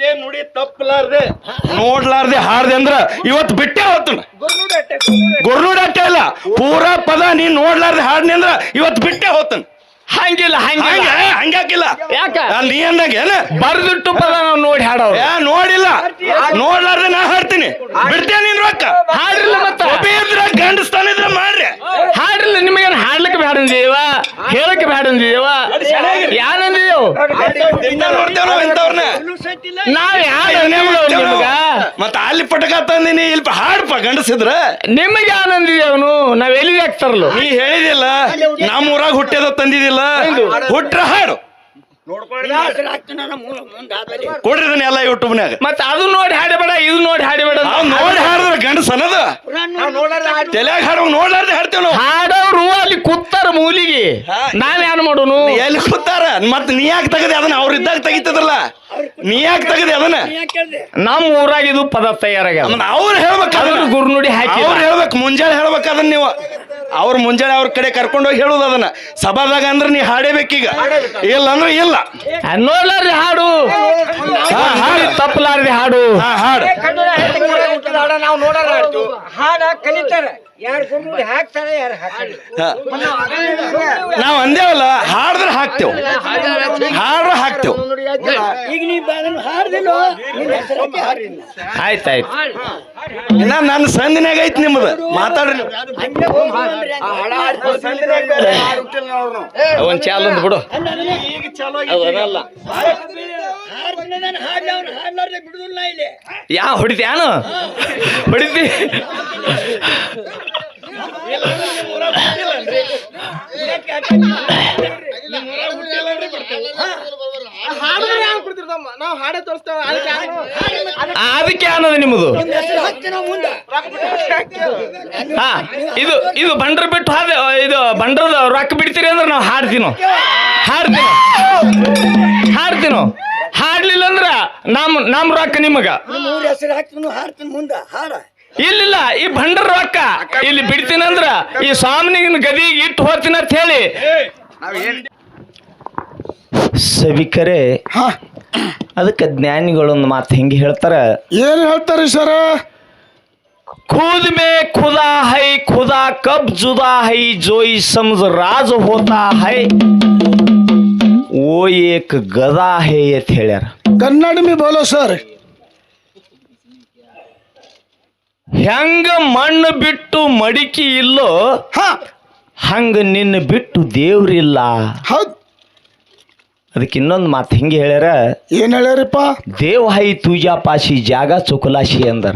ಇದೇ ನುಡಿ ತಪ್ಪಲಾರ್ದೆ. ನೋಡ್ಲಾರ್ದೆ ಹಾಡ್ದೆ ಅಂದ್ರ ಇವತ್ತು ಬಿಟ್ಟೆ ಹೋತನ ಗುರ್ನುಡಟ್ಟೆ ಅಲ್ಲ ಪೂರಾ ಪದ ನೀನ್ ನೋಡ್ಲಾರ್ದೆ ಹಾಡ್ನಿ ಅಂದ್ರ ಇವತ್ತು ಬಿಟ್ಟೆ ಹೋತನ ಹಂಗಿಲ್ಲ ಹಂಗ ಹಂಗಿಲ್ಲ ಹಂಗಾಕಿಲ್ಲ ಯಾಕ? ಅಲ್ಲಿ ನೀ ಅಂದಾಗ ಏನ? ಬರ್ದಿಟ್ಟು ಪದ ನಾವು ನೋಡಿ ಹಾಡೋ ಯಾ ನೋಡಿಲ್ಲ. ನೋಡ್ಲಾರ್ದ ನಾ ಹಾಡ್ತೀನಿ. ಬಿಡ್ತೇನೆ ನೀನ್ ರೊಕ್ಕ. ಹಾಡಿಲ್ಲ ಮತ್ತ? ಒಬ್ಬ ಇದ್ರ ಗಂಡಸ್ತಾನ ಇದ್ರ ಮಾಡ್ರಿ. ಹಾಡಿಲ್ಲ ನಿಮಗೇನು ಹಾಡ್ಲಿಕ್ಕೆ ಬೇಡ ಅಂದಿದೇವ? ಹೇಳಕ್ಕೆ ಯಾನಂದಿದೇವು ದಿನ ನೋಡ್ತೇವ್ ಇಂಥವ್ರನ್ನ ನಾವ್ ಯಾರು ನಿಮ್ಗ ಮತ್ತ ಅಲ್ಲಿ ಪಟಕ ತಂದಿನಿ ಇಲ್ಲಿ ಹಾಡ್ಪ ಗಂಡಸಿದ್ರ. ನಿಮಗೆ ಆನಂದಿದೇವನು ನಾವ್ ಎಲ್ಲಿ ಹಾಕ್ತಾರಲ್ಲ? ನೀ ಹೇಳಿದಿಲ್ಲ ನಮ್ಮ ಊರಾಗ ಹುಟ್ಟ್ಯದ ತಂದಿದಿಲ್ಲ ಹುಟ್ರ ಹಾಡು. ಕೊಡ್ರಿ ಇದನ್ನ ಎಲ್ಲ ಯೂಟ್ಯೂಬ್ನ್ಯಾಗ ಮತ್ತ ಅದು ನೋಡಿ ಹಾಡಬೇಡ ಇದು ನೋಡಿ ಹಾಡಬೇಡ. ನಾವ್ ನೋಡಿ ಹಾಡಿದ್ರ ಗಂಡಸನದ? ತಲೆಯಾಗ ಹಾಡುವ ನೋಡ್ಲಾರ್ದೆ ಹಾಡ್ತೇವ್ ನಾವು. ಹಾಡೋರು ಅಲ್ಲಿ ಕೂತಾರ ಮೂಲಿಗೆ. ನಾನು ಏನ್ ಮಾಡೋನು? ಎಲ್ಲಿ ಕೂತಾರ? ಮತ್ ನೀ ಯಾಕೆ ತೆಗದೆ? ಅದನ್ನ ಅವ್ರ ಇದ್ದಾಗ ತೆಗಿತದ್ರಲ್ಲ. ನೀ ಯಾಕೆ ತೆಗದೆ ಅದನ್ನ? ನಮ್ಮ ಊರಾಗ ಇದು ಪದ ತಯಾರಾಗ್ಯ ಅದನ್ನ ಅವ್ರು ಹೇಳ್ಬೇಕು ಅದನ್ನ. ಗುರುನುಡಿ ಹಾಕಿ ಅವ್ರು ಹೇಳ್ಬೇಕು ಮುಂಜಾನೆ ಹೇಳ್ಬೇಕು ಅದನ್ನ ನೀವು. ಅವ್ರ ಮುಂಜಾನೆ ಅವ್ರ ಕಡೆ ಕರ್ಕೊಂಡೋಗಿ ಹೇಳುದು ಅದನ್ನ. ಸಭಾದಾಗ ಅಂದ್ರೆ ನೀ ಹಾಡೇಬೇಕೀಗ ಇಲ್ಲ ಅಂದ್ರೆ ಇಲ್ಲ. ನೋಡ್ಲಾರ್ರಿ ಹಾಡು. ಹಾ, ಹಾಡು. ತಪ್ಪಲಾರ್ರಿ ಹಾಡು. ಹಾ ಹಾಡು. ನಾವು ನೋಡಲ್ಲ ಹಾಡ ಕಲಿತಾರ. ನಾವ್ ಅಂದೇವಲ್ಲ ಹಾಡಿದ್ರೆ ಹಾಕ್ತೇವ್. ಹಾಡ್ರೆ ಹಾಕ್ತೇವ್. ಈಗ ಆಯ್ತಾಯ್ತು. ಇನ್ನ ನನ್ನ ಸಂದಿನಾಗ ಐತಿ ನಿಮ್ಮದು. ಮಾತಾಡ್ರಿ. ಒಂದ್ ಚಾಲ್ ಬಿಡು ಯಾ, ಹೊಡಿತಿ ತೋರಿಸ್ತೇವೆ ಅದಕ್ಕೆ ಅನ್ನೋದು ನಿಮ್ಮದು? ಹಾ ಇದು ಇದು ಬಂಡ್ರ ಬಿಟ್ಟು ಹಾದ ಇದು ಬಂಡ್ರದ ರೊಕ್ಕ ಬಿಡ್ತೀರಿ ಅಂದ್ರೆ ನಾವು ಹಾಡ್ತೀನೋ? ಹಾಡ್ತೀನೋ? ಹಾಡ್ತೀನೋ? ಹಾಡ್ಲಿಲ್ಲ ಅಂದ್ರ ನಮ್ ನಮ್ ರೊಕ್ಕ ನಿಮಗ ನಿಮ್ಮ ಊರ ಹೆಸರು ಹಾಕ್ತೀನಿ ಹಾಡ್ತೀನಿ ಮುಂದೆ ಹಾಡ ಇಲ್ಲಿಲ್ಲ ಈ ಭಂಡರ ರೊಕ್ಕ ಇಲ್ಲಿ ಬಿಡ್ತೀನಂದ್ರ ಈ ಸ್ವಾಮಿನಿಗಿನ ಗದಿಗೆ ಇಟ್ಟು ಹೋಗ್ತೀನಿ ಅಂತ ಹೇಳಿ ಸಭಿಕರೇ ಅದಕ್ಕೆ ಜ್ಞಾನಿಗಳೊಂದು ಮಾತು ಹೆಂಗೆ ಹೇಳ್ತಾರ ಏನ್ ಹೇಳ್ತಾರೆ ಸರ खुद में खुदा है खुदा कब जुदा है जो ही समझ राज होता है ಓ ಏಕ್ ಗದಾ ಹೇ ಅಂತ ಹೇಳ್ಯಾರ. ಕನ್ನಡ ಮೀ ಬೋಲೋ ಸರ್. ಹೆಂಗ ಮಣ್ಣ ಬಿಟ್ಟು ಮಡಿಕೆ ಇಲ್ಲೋ ಹಂಗ ನಿನ್ನ ಬಿಟ್ಟು ದೇವ್ರಿಲ್ಲ ಅದಕ್ಕೆ ಇನ್ನೊಂದು ಮಾತು ಹಿಂಗೆ ಹೇಳ್ಯಾರ. ಏನ್ ಹೇಳ್ಯಾರಪ್ಪ? ದೇವ್ ಹೈ ತೂಜಾ ಪಾಶಿ ಜಾಗ ಚುಕುಲಾಶಿ ಅಂದರ.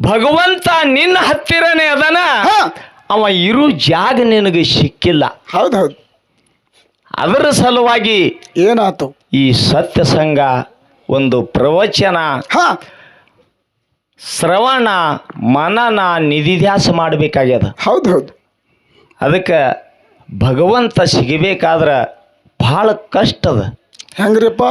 ಭಗವಂತ ನಿನ್ನ ಹತ್ತಿರನೇ ಅದನ. ಅವ ಇರು ಜಾಗ ನಿನಗೆ ಸಿಕ್ಕಿಲ್ಲ. ಹೌದು ಹೌದು. ಅದರ ಸಲುವಾಗಿ ಏನಾಯ್ತು ಈ ಸತ್ಯ ಸಂಘ ಒಂದು ಪ್ರವಚನ. ಹಾ. ಶ್ರವಣ ಮನನ ನಿಧಿಧ್ಯಾಸ ಮಾಡಬೇಕಾಗ್ಯದ. ಹೌದು ಹೌದು ಅದಕ್ಕೆ ಭಗವಂತ ಸಿಗಬೇಕಾದ್ರೆ ಬಹಳ ಕಷ್ಟದ ಹೆಂಗ್ರಿಪ್ಪ?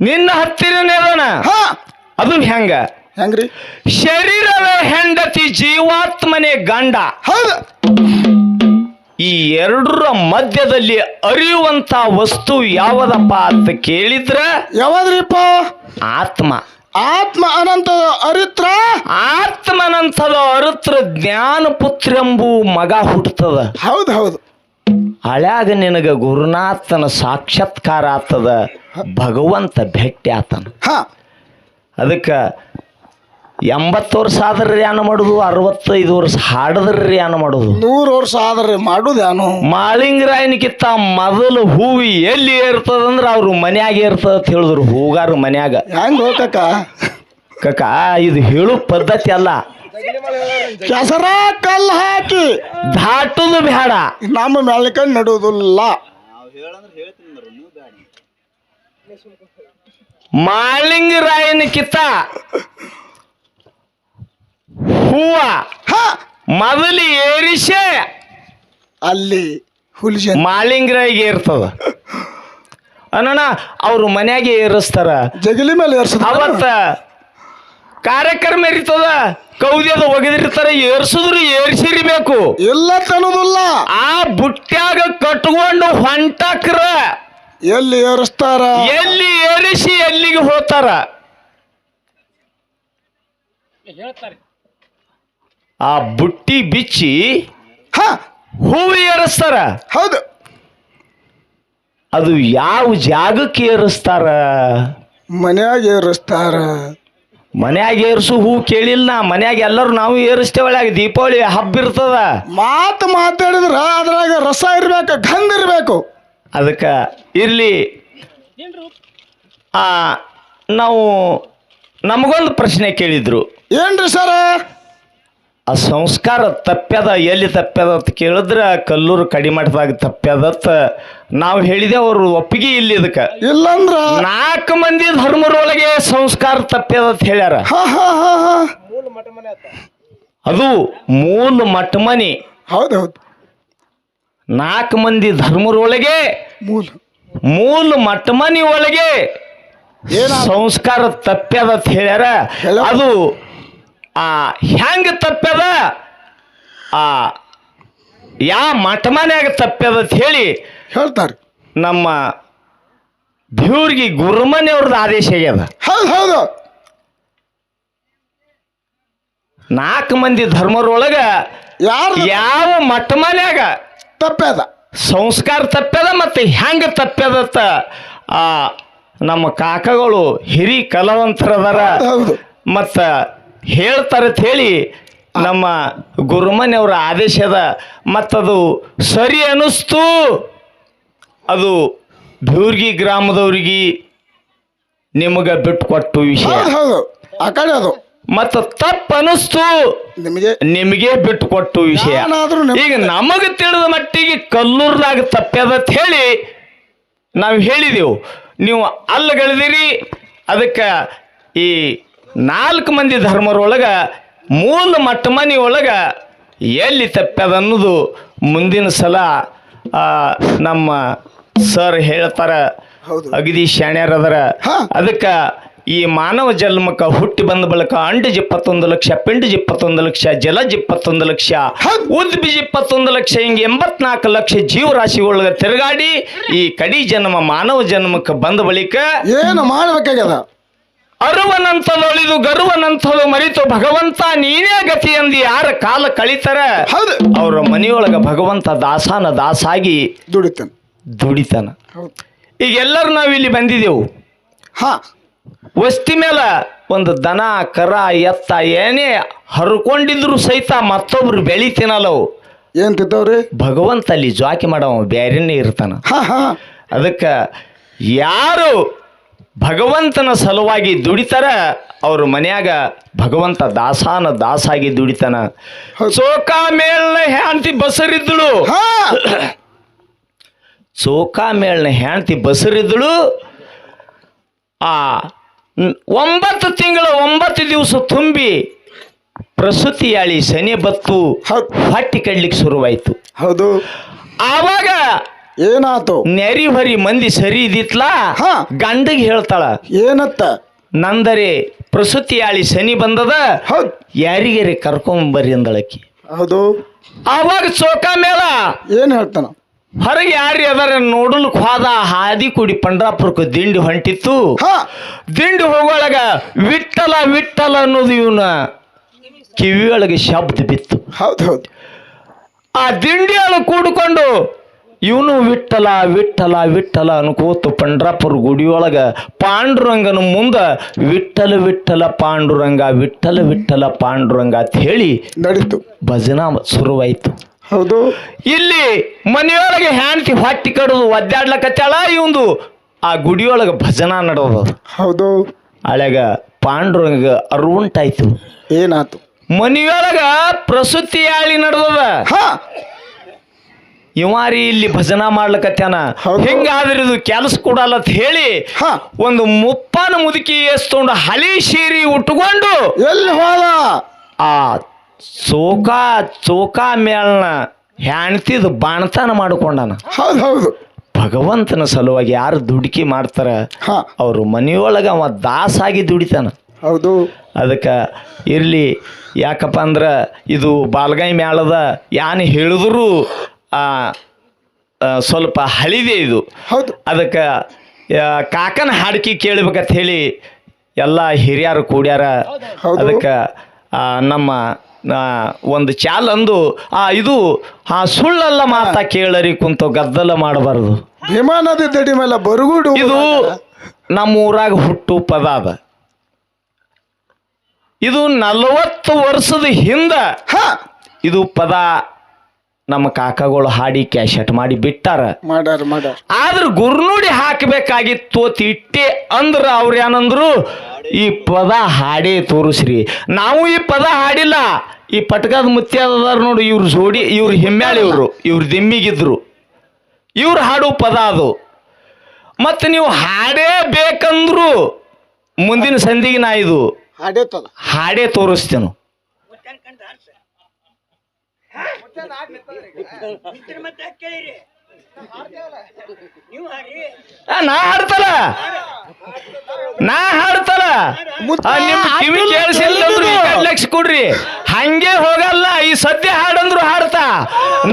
ನಿನ್ನ ಹತ್ತಿರ ಅದಾನ ಹಾ. ಅದು ಹೆಂಗ? ಹೆಂಗ್ರಿ? ಶರೀರವೇ ಹೆಂಡತಿ ಜೀವಾತ್ಮನೇ ಗಂಡ. ಹೌದ್. ಈ ಎರಡರ ಮಧ್ಯದಲ್ಲಿ ಅರಿಯುವಂತ ವಸ್ತು ಯಾವುದಪ್ಪ ಅಂತ ಕೇಳಿದ್ರ ಯಾವಾದ್ರಿಪ್ಪ? ಆತ್ಮ. ಆತ್ಮ ಅನಂತ ಅರಿತ್ರ? ಆತ್ಮನಂಥದ ಅರಿತ್ರ ಜ್ಞಾನ ಪುತ್ರ ಎಂಬು ಮಗ ಹುಟ್ಟುತ್ತದ. ಹೌದು ಹೌದು. ಹಳ್ಯಾಗ ನಿನಗ ಗುರುನಾಥನ ಸಾಕ್ಷಾತ್ಕಾರ ಆತದ ಭಗವಂತ ಭೇಟಿ ಆತನ ಹಾ. ಅದಕ್ಕೆ ಎಂಬತ್ತು ವರ್ಷ ಆದ್ರೆ ಏನು ಮಾಡುದು ಅರವತ್ತೈದು ವರ್ಷ ಹಾಡದ್ರಿ ಏನು ಮಾಡುದು. ನೂರು ವರ್ಷ ಆದ್ರೆ ಮಾಡುದೇನು ಮಾಳಿಂಗರಾಯನಿಗಿಂತ ಮೊದಲು ಹೂವಿ ಎಲ್ಲಿ ಏರ್ತದಂದ್ರೆ ಅವ್ರು ಮನ್ಯಾಗ ಇರ್ತದ ಅಂತ ಹೇಳಿದ್ರು ಹೂಗಾರ ಮನ್ಯಾಗ. ಹೆಂಗ್ ಹೋಗಕ್ಕ ಕಕ್ಕ ಇದು ಹೇಳು ಪದ್ಧತಿ ಅಲ್ಲ. ಕೆಸರ ಕಲ್ಲು ಹಾಕಿ ದಾಟುದು ಬೇಡ ನಮ್ಮ ಮೆಳ್ಕಂಡ್ ನಡುವುದಿಲ್ಲ ಮಾಳಿಂಗರಾಯನಿಕಿಂತ ಹೂವ ಹಾ. ಮೊದಲು ಏರಿಸೆ ಅಲ್ಲಿ ಹುಲಿಜ ಮಾಳಿಂಗರಾಯಿಗೆ ಇರ್ತದ ಅನ್ನೋಣ ಅವ್ರು ಮನ್ಯಾಗೆ ಏರಿಸ್ತಾರ. ಜಗಲಿ ಮೇಲೆ ಏರ್ಸದ. ಅವತ್ತ ಕಾರ್ಯಕ್ರಮ ಇರ್ತದ ಕೌದ್ಯದ ಒಗೆದಿರ್ತಾರ ಏರ್ಸಿದ್ರು ಏರ್ಸಿರ್ಬೇಕು. ಇಲ್ಲ ತನ್ನೋದಿಲ್ಲ ಆ ಬುಟ್ಟ್ಯಾಗ ಕಟ್ಕೊಂಡು ಹೊಂಟಕ್ರ. ಎಲ್ಲಿ ಏರಿಸ್ತಾರ? ಎಲ್ಲಿ ಏರಿಸಿ ಎಲ್ಲಿಗೆ ಹೋತಾರ ಹೋಗ್ತಾರ ಆ ಬುಟ್ಟಿ ಬಿಚ್ಚಿ ಹಾ. ಹೂವು ಏರಿಸ್ತಾರ. ಹೌದು. ಅದು ಯಾವ ಜಾಗಕ್ಕೆ ಏರಿಸ್ತಾರ? ಮನ್ಯಾಗ ಏರಿಸ್ತಾರ. ಮನ್ಯಾಗ ಏರಿಸು ಹೂ ಕೇಳಿಲ್ಲ ನಾ ಮನ್ಯಾಗ ಎಲ್ಲರೂ ನಾವು ಏರಿಸ್ತೇವಳಾಗ ದೀಪಾವಳಿ ಹಬ್ಬ ಇರ್ತದ. ಮಾತು ಮಾತಾಡಿದ್ರ ಅದ್ರಾಗ ರಸ ಇರ್ಬೇಕು ಗಂಧ ಇರ್ಬೇಕು. ಅದಕ್ಕೆ ಇರಲಿ. ಆ ನಾವು ನಮಗೊಂದು ಪ್ರಶ್ನೆ ಕೇಳಿದ್ರು. ಏನ್ರಿ ಸರ? ಆ ಸಂಸ್ಕಾರ ತಪ್ಪ್ಯದ ಎಲ್ಲಿ ತಪ್ಪ್ಯದ ಅಂತ ಕೇಳಿದ್ರೆ ಕಲ್ಲೂರು ಕಡಿಮಠದಾಗ ತಪ್ಪ್ಯದತ್ತ ನಾವು ಹೇಳಿದೆ ಅವರು ಒಪ್ಪಿಗೆ ಇಲ್ಲಿ ಇದಕ್ಕೆ. ಇಲ್ಲಂದ್ರ? ನಾಲ್ಕು ಮಂದಿ ಧರ್ಮರೊಳಗೆ ಸಂಸ್ಕಾರ ತಪ್ಪ್ಯದ ಅಂತ ಹೇಳ್ಯಾರ. ಅದು ಮೂಲ ಮಠಮನಿ. ಹೌದು ಹೌದು ನಾಲ್ಕು ಮಂದಿ ಧರ್ಮರೊಳಗೆ ಮೂಲ. ಮೂಲ ಮಠಮನಿ ಒಳಗೆ ಸಂಸ್ಕಾರ ತಪ್ಪ್ಯದ ಅಂತ ಹೇಳ್ಯಾರ. ಹೇಳು. ಅದು ಆ ಹೆಂಗೆ ತಪ್ಪ್ಯದ ಆ ಯಾ ಮಠಮನ್ಯಾಗ ತಪ್ಪ್ಯದ ಅಂತ ಹೇಳಿ ಹೇಳ್ತಾರೆ. ನಮ್ಮ ದೇವ್ರಿಗೆ ಗುರುಮನೆಯವ್ರದ್ದು ಆದೇಶ ಆಗ್ಯದ. ಹೌದು ಹೌದು. ನಾಲ್ಕು ಮಂದಿ ಧರ್ಮರೊಳಗ ಯಾರು ಯಾವ ಮಠಮನ್ಯಾಗ ತಪ್ಪದ. ಸಂಸ್ಕಾರ ತಪ್ಪ್ಯದ ಮತ್ತು ಹೆಂಗ ತಪ್ಪ್ಯದತ್ತ ಆ ನಮ್ಮ ಕಾಕಗಳು ಹಿರಿ ಕಲಾವಂತರದಾರ ಮತ್ತು ಹೇಳ್ತಾರೆ ಹೇಳಿ ನಮ್ಮ ಗುರುಮನೆಯವರ ಆದೇಶದ ಮತ್ತದು ಸರಿ ಅನ್ನಿಸ್ತು. ಅದು ಬ್ಯೂರ್ಗಿ ಗ್ರಾಮದವ್ರಿಗೆ ನಿಮಗೆ ಬಿಟ್ಟುಕೊಟ್ಟು ವಿಷಯ. ಹೌದು ಹೌದು. ಆ ಕಡೆ ಅದು. ಮತ್ತು ತಪ್ಪು ಅನ್ನಿಸ್ತು. ನಿಮಗೆ ನಿಮಗೆ ಬಿಟ್ಟುಕೊಟ್ಟು ವಿಷಯ. ನಾನಾದ್ರೂ ನಿಮ್- ಈಗ ನಮಗೆ ತಿಳಿದ ಮಟ್ಟಿಗೆ ಕಲ್ಲೂರ್ದಾಗ ತಪ್ಪ್ಯದ ಅಂತ ಹೇಳಿ ನಾವು ಹೇಳಿದೆವು. ನೀವು ಅಲ್ಲಗಳಿದಿರಿ ಅದಕ್ಕೆ ಈ ನಾಲ್ಕು ಮಂದಿ ಧರ್ಮರೊಳಗ ಮೂಲ ಮಟ್ಟಮನಿ ಒಳಗ ಎಲ್ಲಿ ತಪ್ಪ್ಯದ ಅನ್ನೋದು ಮುಂದಿನ ಸಲ ನಮ್ಮ ಸರ್ ಹೇಳ್ತಾರ. ಅಗದಿ ಶಾಣ್ಯರದರ. ಅದಕ್ಕೆ ಈ ಮಾನವ ಜನ್ಮಕ್ಕೆ ಹುಟ್ಟಿ ಬಂದ ಬಳಿಕ ಅಂಡಜ್ ಇಪ್ಪತ್ತೊಂದು ಲಕ್ಷ ಪಿಂಡಜ್ ಇಪ್ಪತ್ತೊಂದು ಲಕ್ಷ ಜಲಜ್ ಇಪ್ಪತ್ತೊಂದು ಲಕ್ಷ ಉದ್ಬಿಜ್ ಉದ್ಬೀಜ್ ಇಪ್ಪತ್ತೊಂದು ಲಕ್ಷ ಹಿಂಗೆ ಎಂಬತ್ನಾಲ್ಕು ಲಕ್ಷ ಜೀವರಾಶಿಗಳೊಳಗೆ ತಿರುಗಾಡಿ ಈ ಕಡಿ ಜನ್ಮ ಮಾನವ ಜನ್ಮಕ್ಕೆ ಬಂದ ಬಳಿಕ ಏನು ಮಾಡ್ಬೇಕಾಗ್ಯದ ಅರುವನಂತದೊಳಿದು ಗರುವನಂತದು ಮರಿತು ಭಗವಂತ ನೀನೇ ಗತಿ ಎಂದು ಯಾರ ಕಾಲ ಕಳಿತಾರ? ಹೌದು. ಅವರ ಮನೆಯೊಳಗ ಭಗವಂತ ದಾಸಾನ ದಾಸಾಗಿ ದುಡಿತಾನೆ. ದುಡಿತಾನ. ಈಗ ಎಲ್ಲರೂ ನಾವು ಇಲ್ಲಿ ಬಂದಿದ್ದೆವು. ಹಾ. ವಸ್ತಿ ಮೇಲೆ ಒಂದು ದನ ಕರ ಎತ್ತ ಏನೇ ಹರ್ಕೊಂಡಿದ್ರು ಸಹಿತ ಮತ್ತೊಬ್ರು ಬೆಳಿತೀನಲ್ಲವು ಏನ್ ತಿಂತವ್ರಿ? ಭಗವಂತ ಅಲ್ಲಿ ಜಾಕಿ ಮಾಡವ ಬ್ಯಾರೇನೆ ಇರ್ತಾನ. ಹಾ ಹಾ. ಅದಕ್ಕೆ ಯಾರು ಭಗವಂತನ ಸಲುವಾಗಿ ದುಡಿತಾರ ಅವ್ರ ಮನ್ಯಾಗ ಭಗವಂತ ದಾಸಾನ ದಾಸಾಗಿ ದುಡಿತಾನ. ಸೋಕಾ ಮೇಲ್ನ ಹ್ಯಾಂತಿ ಬಸರಿದ್ದಳು ಸೋಕಾ ಚೋಕ ಮೇಲ್ನ ಹ್ಯಾಂತಿ ಬಸರಿದ್ದಳು ಆ ಒಂಬತ್ತು ತಿಂಗಳ ಒಂಬತ್ತು ದಿವಸ ತುಂಬಿ ಪ್ರಸೂತಿಯಾಳಿ ಶನಿ ಬತ್ತು ಹೊಟ್ಟಿ ಕಡ್ಲಿಕ್ಕೆ ಶುರುವಾಯ್ತು. ಹೌದು. ಆವಾಗ ಏನಾತು? ನೆರಿ ಹೊರಿ ಮಂದಿ ಸರಿ ಇದಿತ್ಲಾ ಹಾ. ಗಂಡಗೆ ಹೇಳ್ತಾಳ. ಏನತ್ತ? ನಂದರೆ ಪ್ರಸೂತಿಯಾಳಿ ಶನಿ ಬಂದದ. ಹೌದು. ಕರ್ಕೊಂಡ್ ಕರ್ಕೊಂಬರ್ರಿ ಅಂದಳಕಿ ಹೌದು. ಅವಾಗ ಚೋಕ ಮೇಳ ಏನ್ ಹೇಳ್ತಾನ? ಹೊರಗೆ ಯಾರು ಅದರ? ನೋಡಲಿಕ್ಕೆ ಹೋದ ಹಾದಿ ಕುಡಿ ಪಂಡ್ರಾಪುರಕ್ಕೆ ದಿಂಡಿ ಹೊಂಟಿತ್ತು. ಹಾ. ದಿಂಡಿ ಹೋಗೋಳಗ ವಿಟ್ಟಲ ವಿಟ್ಟಲ ಅನ್ನೋದು ಇವನ ಕಿವಿಯೊಳಗೆ ಶಬ್ದ ಬಿತ್ತು. ಹೌದು ಹೌದು. ಆ ದಿಂಡಿಯೊಳಗೆ ಕೂಡಿಕೊಂಡು ಇವನು ವಿಠಲ ವಿಠಲ ವಿಠಲ ಅನ್ಕೋತು ಪಂಡ್ರಾಪುರ ಗುಡಿಯೊಳಗ ಪಾಂಡುರಂಗನ ಮುಂದ ವಿಠಲ ವಿಠಲ ಪಾಂಡುರಂಗ ವಿಠಲ ವಿಠಲ ಪಾಂಡುರಂಗ ಅಂತ ಹೇಳಿ ನಡೀತು. ಭಜನಾ ಶುರುವಾಯ್ತು. ಹೌದು. ಇಲ್ಲಿ ಮನೆಯೊಳಗೆ ಹ್ಯಾಂಡ್ತಿ ಹೊಟ್ಟಿ ಕಡದು ಒದ್ದಾಡ್ಲಕತ್ತಾಳ ಇವಂದು. ಆ ಗುಡಿಯೊಳಗೆ ಭಜನಾ ನಡೆದು ಹೌದು. ಅಳಗ ಪಾಂಡುರಂಗ ಅರುವುಂಟಾಯ್ತು. ಏನಾಯ್ತು ಮನೆಯೊಳಗ ಪ್ರಸೂತಿ ಆಳಿ ನಡೆದದ. ಹಾ. ಇವಾರಿ ಇಲ್ಲಿ ಭಜನಾ ಮಾಡ್ಲಕತ್ಯಾನ? ಹೆಂಗಾದ್ರೆ ಇದು ಕೆಲಸ ಕೊಡಲ್ಲ ಅಂತ ಹೇಳಿ ಒಂದು ಮುಪ್ಪಾನ ಮುದುಕಿ ಎಸ್ಕೊಂಡು ಹಳಿ ಶೀರಿ ಉಟ್ಕೊಂಡು ಎಲ್ಲಿ ಹೋದ? ಆ ಚೋಕ ಚೋಕಾ ಮೇಳನ ಹೆಣ್ತಿದ್ ಬಾಣತನ ಮಾಡ್ಕೊಂಡಾನ. ಹೌದು ಹೌದು. ಭಗವಂತನ ಸಲುವಾಗಿ ಯಾರು ದುಡುಕಿ ಮಾಡ್ತಾರ ಅವರು ಮನೆಯೊಳಗೆ ಅವ ದಾಸಾಗಿ ದುಡಿತಾನ. ಹೌದು. ಅದಕ್ಕೆ ಇರಲಿ ಯಾಕಪ್ಪ ಅಂದ್ರೆ ಇದು ಬಾಲ್ಗಾಯಿ ಮೇಳದ ಯಾನು ಹೇಳಿದ್ರು ಆ, ಸ್ವಲ್ಪ ಹಳಿದೆ ಇದು. ಹೌದು. ಅದಕ್ಕೆ ಕಾಕನ ಹಾಡಿಕೆ ಕೇಳ್ಬೇಕಂತ ಹೇಳಿ ಎಲ್ಲ ಹಿರಿಯರು ಕೂಡ್ಯಾರ. ಅದಕ್ಕೆ ನಮ್ಮ ಒಂದು ಚಾಲ್ ಅಂದು ಆ ಇದು ಆ ಸುಳ್ಳಲ್ಲ ಮಾತಾ ಕೇಳರಿ ಕುಂತು ಗದ್ದಲ ಮಾಡಬಾರದು. ವಿಮಾನದ ನದಿ ದಡಿ ಮೇಲೆ ಬರುಗೂಡು ಇದು ನಮ್ಮ ಊರಾಗ ಹುಟ್ಟು ಪದ ಅದ. ಇದು ನಲವತ್ತು ವರ್ಷದ ಹಿಂದ ಇದು ಪದ ನಮ್ಮ ಕಾಕಗಳು ಹಾಡಿ ಕ್ಯಾಶೆಟ್ ಮಾಡಿ ಬಿಟ್ಟಾರ. ಮಾಡ್ಯಾರ ಮಾಡ್ಯಾರ ಆದ್ರೆ ಗುರ್ನುಡಿ ಹಾಕಬೇಕಾಗಿತ್ತು ಇಟ್ಟೆ ಅಂದ್ರ ಅವ್ರ ಏನಂದ್ರು ಈ ಪದ ಹಾಡೇ ತೋರಿಸ್ರಿ. ನಾವು ಈ ಪದ ಹಾಡಿಲ್ಲ. ಈ ಪಟ್ಕದ ಮುತ್ಯಾದದಾರ ನೋಡಿ ಇವ್ರ ಜೋಡಿ ಇವ್ರ ಹಿಮ್ಮ್ಯಾಳಿ ಇವರು ಇವ್ರ ದಿಮ್ಮಿಗಿದ್ರು. ಇವ್ರು ಹಾಡು ಪದ ಅದು. ಮತ್ತು ನೀವು ಹಾಡೇ ಬೇಕಂದ್ರು ಮುಂದಿನ ಸಂಧಿಗೆ ನಾ ಇದು ಹಾಡೇ ತೋರಿಸ್ತೇನೆ. ಮತ್ತೆ ಕೇಳಿರಿ? ನೀವು ಹಾಡಿ. ಆ, ನಾ ಹಾಡ್ತಲ್ಲ? ನಾ ಹಾಡ್ತಲ್ಲ? ನಿಮ್ ಕಿವಿ ಕೇಳಿಸಿಲ್ಲಂದ್ರು ಲಕ್ಷ ಕೊಡ್ರಿ ಹಂಗೆ ಹೋಗಲ್ಲ ಈ ಸದ್ಯ ಹಾಡಂದ್ರು ಹಾಡ್ತಾ.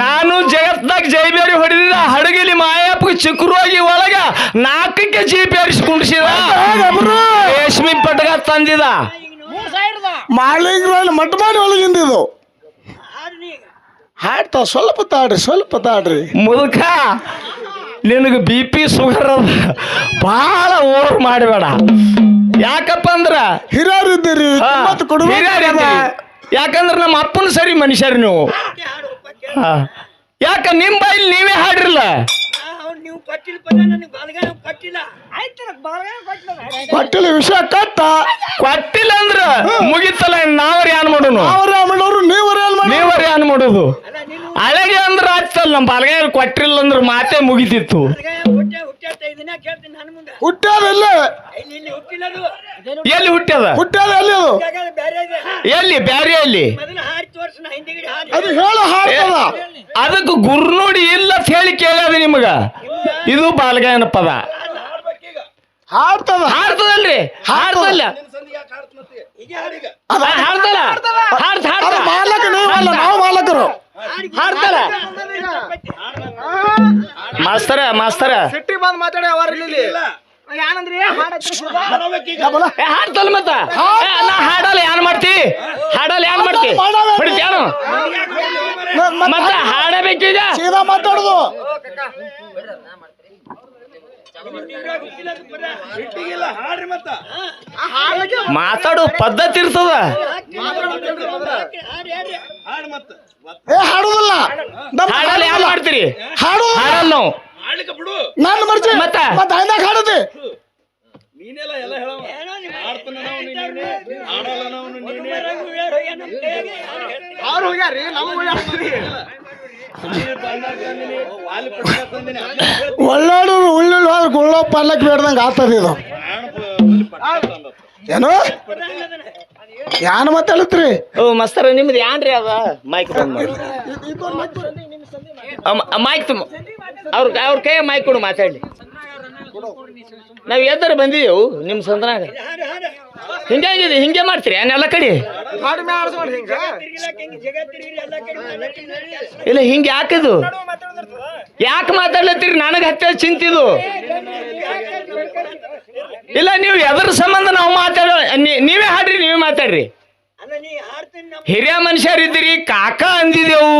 ನಾನು ಜಗತ್ನಾಗ ಜೈಬೇರಿ ಹೊಡೆದಿದ್ದ ಹಡಗಿಲಿ ಮಾಯಪ್ಪ ಚಿಕ್ಕರೋಗಿ ಒಳಗ ನಾಲ್ಕಕ್ಕೆ ಜೀಪ್ ಏರಿಸ್ಕೊಂಡಿಸಿದ ರೇಷ್ಮಿ ಪಟ್ಗ ತಂದಿದ. ಮಾಲಿಂಗ್ರಲ್ಲಿ ಮಟ್ಟ ಮಾಡಿ ಒಳಗಿಂದಿದು ಹಾಡು ನೀ ಹಾಡ್ತಾವ ಸ್ವಲ್ಪ ತಾಡ್ರಿ ಸ್ವಲ್ಪ ತಾಡ್ರಿ ಮುದುಕ ನಿನಗೆ ಬಿ ಪಿ ಶುಗರ್ ಅದ. ಭಾಳ ಓವರ್ ಮಾಡಬೇಡ. ಯಾಕಪ್ಪ ಅಂದ್ರ? ಹಿರಿಯರು ಇದ್ದೀರಿ ಕಿಮ್ಮತ್ತು. ಯಾಕಂದ್ರೆ ನಮ್ಮ ಅಪ್ಪನ ಸರಿ ಮನುಷ್ಯರು ನೀವು. ಯಾಕ ನಿಮ್ಮ ಬಾಯಲ್ಲಿ ನೀವೇ ಹಾಡ್ರಿಲ್ಲ? ನೀವು ಕೊಟ್ಟಿಲ್ಲ ಪದ ನನಗೆ ಬಲಗಾನ ಕೊಟ್ಟಿಲ್ಲ. ಆಯ್ತು ನನಗೆ ಬಲಗಾನ ಕೊಟ್ಟಿಲ್ಲ ಕೊಟ್ಟಿಲ್ಲ ವಿಷಯ ಕಟ್ಟ. ಕೊಟ್ಟಿಲ್ಲ ಅಂದ್ರ ಮುಗಿತಲ್ಲ ನಾವ್ರ ಏನ್ ಮಾಡೋನು. ಅವ್ರ ಮಾಡೋರು ನೀವ್ರ ಏನ್ ಮಾಡಿ ನೀವರ ಏನ್ ಮಾಡೋದು. ಅಳಗೆ ಅಂದ್ರ ಆಗ್ತಲ್ಲ ನಮ್ಮ ಬಲಗೈ ಕೊಟ್ಟಿಲ್ಲ ಅಂದ್ರ ಮಾತೇ ಮುಗಿತಿತ್ತು. ಹುಟ್ಟ್ಯಾದ ಎಲ್ಲಿ? ಹುಟ್ಟದ ಹುಟ್ಟ್ಯದ? ಹುಟ್ಟ್ಯಾದ ಎಲ್ಲಿ ಅದು? ಎಲ್ಲಿ ಬ್ಯಾರೆ ಎಲ್ಲಿ? ಅದು ಹೇಳ ಹಾಡ್ತದ. ಅದಕ್ಕೆ ಗುರ್ನೋಡಿ ಇಲ್ಲ ಅಂತ ಹೇಳಿ ಕೇಳ್ಯದ ನಿಮಗ. ಇದು ಬಾಲಗಾಯನ ಪದ ಹಾಡ್ತದ. ಹಾಡ್ತದಲ್ರಿ? ಹಾಡ್ತಲ್ಲ ಈಗ ಹಾಡೀಗ ಆ, ಹಾಡ್ತಲ್ಲ ಹಾಡ್ತ ನಾವು ಮಾಲಕರು. ಹಾಡ್ತಲ್ಲ? ಮಾಸ್ತರ ಮಾಸ್ತರ. ಸಿಟ್ಟಿ ಬಂದು ಮಾತಾಡಿ ಅವ್ರ ಇಲ್ಲಿ. ಹಾಡ್ತಲ್ ಮತ್ತ? ನಾ ಹಾಡಲ್ಲ ಯಾನ್ ಮಾಡ್ತಿ? ಹಾಡಲ್ಲ ಏನ್ ಮಾಡ್ತಿ? ಹೊಡಿತ್ಯಾನು ಮತ್ತ ಹಾಡಬೇಕೀಗ ಸೀದಾ ಮಾತಾಡುದು. ಹಾಡ್ರಿ ಮತ್ತ ಮಾತಾಡೋ ಪದ್ಧತಿ ಇರ್ತದ. ಹಾಡಿ ಹಾಡ್ರಿ ಹಾಡ್ ಮತ್ತ ಏ ಹಾಡುದಿಲ್ಲ. ನಮ್ ಹಾಡಲ್ಲ ಮಾಡ್ತೀರಿ ಹಾಡುದಿಲ್ಲ. ಹಾಡಲ್ಲ ನಾವು. ಹಾಡ್ಲಿಕ್ಕೆ ಬಿಡು ನನ್ನ ಮರ್ಜಿ ಮತ್ತ? ಮತ್ತ ಹಾಡದಿ. ನೀನೆಲ್ಲ ಎಲ್ಲ ಹೇಳ ಹಾಡ್ತಾನ ನಾವು ನೀನೇ ಹಾಡಲ್ಲ ನಾವು ನೀನೇ ನಮ್ಮ ಕೈಯಾಗೆ ಯಾರು ಅವ್ರು ಹೋಗ್ಯಾರಿ ನಮಗ್ ಒಳ್ಳಾಡೋರು ಹೋದ್ರೆ ಗುಳ್ಳೋ ಪಲ್ಲಕ್ ಬೇಡ್ದಂಗ ಆತದ ಇದು. ಏನು? ಯಾನ್ ಮಾತಾಡತ್ರಿ? ಓ ಮಸ್ತರ ನಿಮ್ದು ಯಾನ್ರಿ ಅದ? ಮೈಕ್ ಬಂದ್ ಮೈಕ್ ಅವ್ರ ಅವ್ರ ಕೈ ಮೈಕ್ ಕೊಡು ಮಾತಾಡ್ಲಿ. ನಾವ್ ಎದ್ದರ ಬಂದಿದ್ದೆವು ನಿಮ್ಮ ಸಂದ್ರಾಗ ಹಿಂಗಾಗಿದೆ ಹಿಂಗೆ ಮಾಡ್ತೀರಿ ಏನೆಲ್ಲ ಕಡೆ? ತಿರ್ಗಿಲಾಕ ಹಿಂಗೆ ಜಗ ತಿರುಗಿರಿ ಎಲ್ಲ ಕಡೆ ಇಲ್ಲ ಹಿಂಗೆ ಯಾಕದು? ಯಾಕೆ ಮಾತಾಡ್ಲತ್ತೀರಿ? ನನಗೆ ಹತ್ತಿರ ಚಿಂತಿದು. ಇಲ್ಲ ನೀವು ಎದ್ರ ಸಂಬಂಧ ನಾವು ಮಾತಾಡೋ ನೀ- ನೀವೇ ಹಾಡ್ರಿ ನೀವೇ ಮಾತಾಡ್ರಿ. ಹಿರಿಯ ಮನುಷ್ಯರಿದ್ದೀರಿ ಕಾಕ ಅಂದಿದೆವು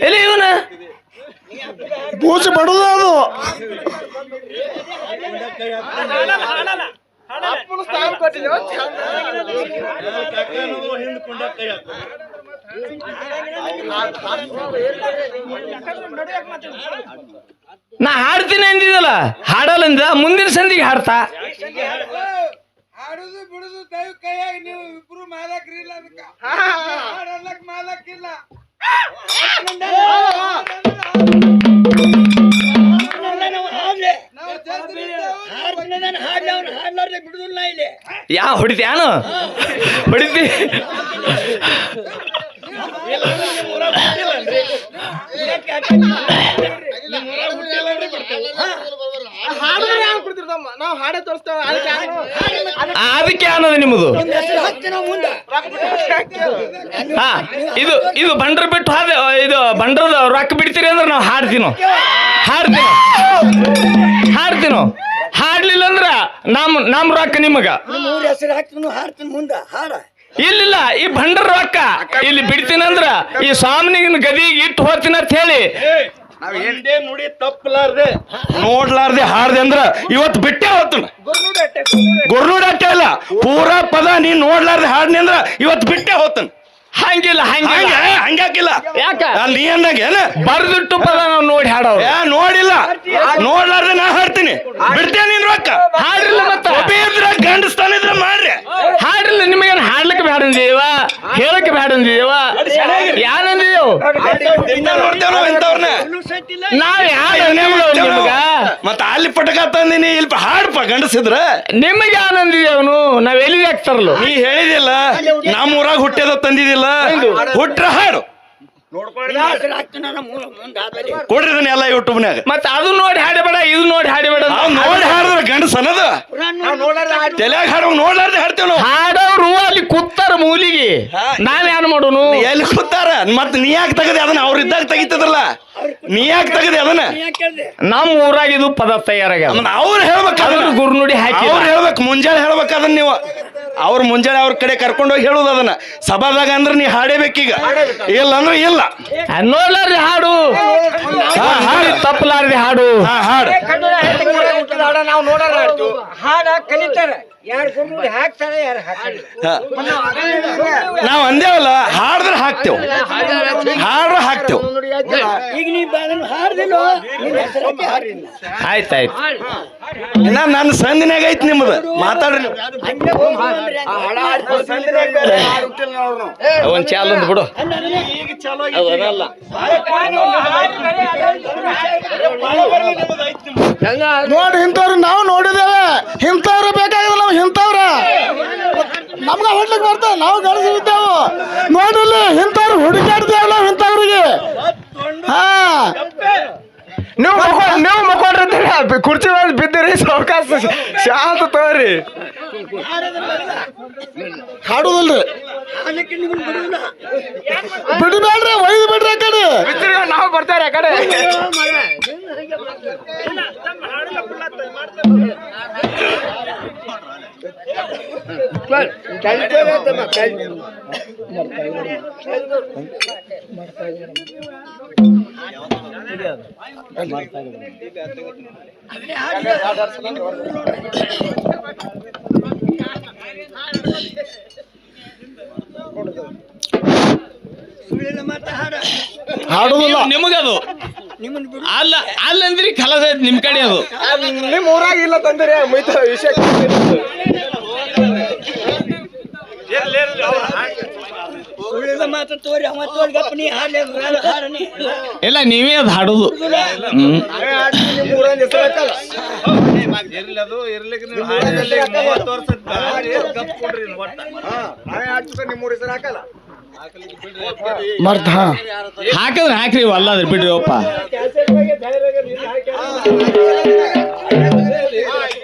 ಇಲ್ಲ ಇವನ? ಬೂಜು ಬಡೋದು ಅದು. ನಾ ಹಾಡ್ತೀನಿ ಅಂದಿದಲ್ಲ ಹಾಡಲ್ಲ ಅಂದ ಮುಂದಿನ ಸಂದಿಗೆ ಹಾಡ್ತಾ ಹಾಡುದು ಬಿಡುದು ದೈವ ಕೈಯಾಗ ನೀವು ಇಬ್ರು ಮಾಲಕ್ರಿ ಇಲ್ಲ ಅದಕ್ಕ ಹಾಡಲ್ಲಕ್ ಇಲ್ಲಿ ಯಾ ಹೊಡಿತ್ಯಾನು ಹೊಡಿತಿ? ಅದಕ್ಕೆ ಅನ್ನೋದು ನಿಮ್ಮದು? ಹಾ ಇದು ಇದು ಬಂಡ್ರ ಬಿಟ್ಟು ಹಾದ ಇದು ಬಂಡ್ರದ ರೊಕ್ಕ ಬಿಡ್ತೀರಿ ಅಂದ್ರೆ ನಾವು ಹಾಡ್ತೀನೋ? ಹಾಡ್ತೀನೋ? ಹಾಡ್ತೀನೋ? ಹಾಡ್ಲಿಲ್ಲ ಅಂದ್ರ ನಮ್ ನಮ್ ರೊಕ್ಕ ನಿಮಗ. ಮೂರ್ ಹೆಸರು ಹಾಕ್ತೀನಿ ಹಾಡ್ತೀನಿ ಮುಂದ ಹಾಡ. ಇಲ್ಲಿಲ್ಲ ಈ ಭಂಡರ ರೊಕ್ಕ. ಇಲ್ಲಿ ಬಿಡ್ತೀನಂದ್ರ ಈ ಸ್ವಾಮಿನಿಗಿನ ಗದಿಗೆ ಇಟ್ಟು ಹೋಗ್ತೀನಿ ಅಂತ ಹೇಳಿ. ಹಿಂದೆ ನುಡಿ ತಪ್ಪಲಾರ್ದೆ. ನೋಡ್ಲಾರ್ದೆ ಹಾಡ್ದೆ ಅಂದ್ರ ಇವತ್ತು ಬಿಟ್ಟೆ ಹೋಗ್ತಾನ. ಗುರ್ನುಡ್ ಅಟ್ಟೆ ಅಲ್ಲ ಪೂರಾ ಪದ ನೀನ್ ನೋಡ್ಲಾರ್ದೆ ಹಾಡ್ನಿ ಅಂದ್ರ ಇವತ್ತು ಬಿಟ್ಟೆ ಹೋಗ್ತಾನ. ಹಂಗಿಲ್ಲ ಹಂಗಿಲ್ಲ. ಹಂಗೆ ಹಂಗಾಕಿಲ್ಲ ಯಾಕ? ಅಲ್ಲಿ ನೀ ಅಂದಾಗ ಏನ? ಬರ್ದಿಟ್ಟು ಪದ ನಾವು ನೋಡಿ ಹಾಡೋ ನೋಡಿಲ್ಲ. ನೋಡ್ಲಾರ್ದ ನಾ ಹಾಡ್ತೀನಿ. ಬಿಡ್ತೇನೆ ನೀನ್ ರೊಕ್ಕ? ಹಾಡ್ರಿಲ್ಲ ಮತ್ತೆ? ಒಬ್ಬ ಇದ್ರ ಗಂಡಸ್ತಾನ ಇದ್ರ ಮಾಡ್ರಿ. ಹಾಡ್ರಿಲ್ಲ ನಿಮಗೇನು ಹಾಡ್ಲಿಕ್ಕೆ ಬೇಡ ದೇವ ಹೇಳಕ್ಕೆ ಬೇಡ ದೇವ ಯಾನಂದಿದೇವು ಮತ್ತ ಅಲ್ಲಿ ಪಟಕ ತಂದಿನಿ ಇಲ್ಲಿ ಹಾಡ್ಪ ಗಂಡಸಿದ್ರ? ನಿಮಗೆ ಆನಂದ ಅವನು ನಾವ್ ಎಲ್ಲಿ ಹಾಕ್ತಾರಲ್ಲ? ನೀ ಹೇಳಿದಿಲ್ಲ ನಮ್ಮ ಊರಾಗ ಹುಟ್ಟಿದ ತಂದಿದಿಲ್ಲ. ಹುಟ್ರ ಹಾಡು. ಕೊಡ್ರಿ ಇದನ್ನೆಲ್ಲ ಯೂಟ್ಯೂಬ್ನ್ಯಾಗ ಮತ್ತ ಅದು ನೋಡಿ ಹಾಡಬೇಡ ಇದು ನೋಡಿ ಹಾಡಬೇಡ. ನೋಡಿ ಹಾಡಿದ್ರ ಗಂಡಸ ಅನ್ನದ. ತಲೆಯಾಗ ಹಾಡುವ ನೋಡ್ಲಾರ್ದೆ ಹಾಡ್ತೇವ್ ನಾವು. ಹಾಡೋರು ಅಲ್ಲಿ ಕೂತಾರ ಮೂಲಿಗೆ. ನಾನು ಏನ್ ಮಾಡೋನು? ಎಲ್ಲಿ ಕೂತಾರ? ಮತ್ ನೀ ಯಾಕೆ ತೆಗದೆ? ಅದನ್ನ ಅವ್ರ ಇದ್ದಾಗ ತೆಗಿತದಲ್ಲ ನೀ ಯಾಕೆ ತೆಗದೆ ಅದನ್ನ? ನಮ್ಮ ಊರಾಗ ಇದು ಪದ ತಯಾರಾಗ ಅದನ್ನ ಅವ್ರು ಹೇಳ್ಬೇಕು ಗುರುನುಡಿ ಹಾಕಿ ಅವ್ರು ಹೇಳ್ಬೇಕು ಮುಂಜಾನೆ ಹೇಳ್ಬೇಕು ಅದನ್ನ ನೀವು. ಅವ್ರ ಮುಂಜಾನೆ ಅವ್ರ ಕಡೆ ಕರ್ಕೊಂಡು ಹೋಗಿ ಹೇಳುದು ಅದನ್ನ. ಸಭಾದಾಗ ಅಂದ್ರೆ ನೀ ಹಾಡೇಬೇಕೀಗ? ಇಲ್ಲ. ಅಂದ್ರೆ ಇಲ್ಲ ನೋಡ್ಲಾರ್ರಿ ಹಾಡು. ಹಾ, ಹಾಡು. ತಪ್ಪಲಾರ್ರಿ ಹಾಡು. ಹಾ ಹಾಡು. ಹಾಡ ಕಲಿತಾರ. ನಾವ್ ಅಂದೇವಲ್ಲ ಹಾಡಿದ್ರೆ ಹಾಕ್ತೇವ್. ಹಾಡ್ರ ಹಾಕ್ತೇವ್. ಆಯ್ತಾಯ್ತು ಇನ್ನ ನನ್ನ ಸಂದಿನಾಗ ಐತಿ ನಿಮ್ಮದು ಮಾತಾಡ್ರಿ. ಒಂದ್ ಚಾಲ್ ಬಿಡು ನೋಡಿ ಇಂಥವ್ರು ನಾವು ನೋಡಿದೇವೆ ಇಂಥವ್ರು ಬೇಕಾಗಿಲ್ಲ ನಾವು ಇಂಥವ್ರ. ನಮ್ಗ ಹೊಡ್ಲಿಕ್ಕೆ ಬರ್ತಾವ ನಾವು ಗಳಿಸಿದ್ದೇವು ನೋಡಿಲ್ಲ ಇಂಥವ್ರು ಹುಡುಕಾಡ್ತೇವೆ ನಾವು ಇಂಥವ್ರಿಗೆ. ಹಾ. ನೀವು ನೀವು ಮಕ್ಕೊಂಡ್ರಿ ಕುರ್ಚಿ ಮೇಲೆ ಬಿದ್ದಿರಿ ಸಾವಕಾಶ ಶಾಂತ ತೋರಿ ಹಾಡುದಿಲ್ರಿ. ಬಿಡಬೇಡ್ರಿ ಒಯ್ದು ಬಿಡ್ರಿ ಕಡೆ. ನಾವು ಬರ್ತಾರೆ ಕಡೆ. ಹಾಡುದಿಲ್ಲ. ನಿಮಗದು? ನಿಮ್ಮನ್ನ ಬಿಡು. ಅಲ್ಲ ಅಲ್ಲಂದ್ರಿ ಕಲಸ ನಿಮ್ ಕಡೆ ಅದು. ನಿಮ್ ಊರಾಗ ಇಲ್ಲ ತಂದಿರಿ ಮೈತ ವಿಷಯ ಇಲ್ಲ ನೀವೇ ಅದು ಹಾಡೋದು. ಮರ್ತ ಹಾ ಹಾಕಿದ್ರೆ ಹಾಕ್ರಿ ಅಲ್ಲಾದ್ರೆ ಬಿಡ್ರಿ ಅಪ್ಪ.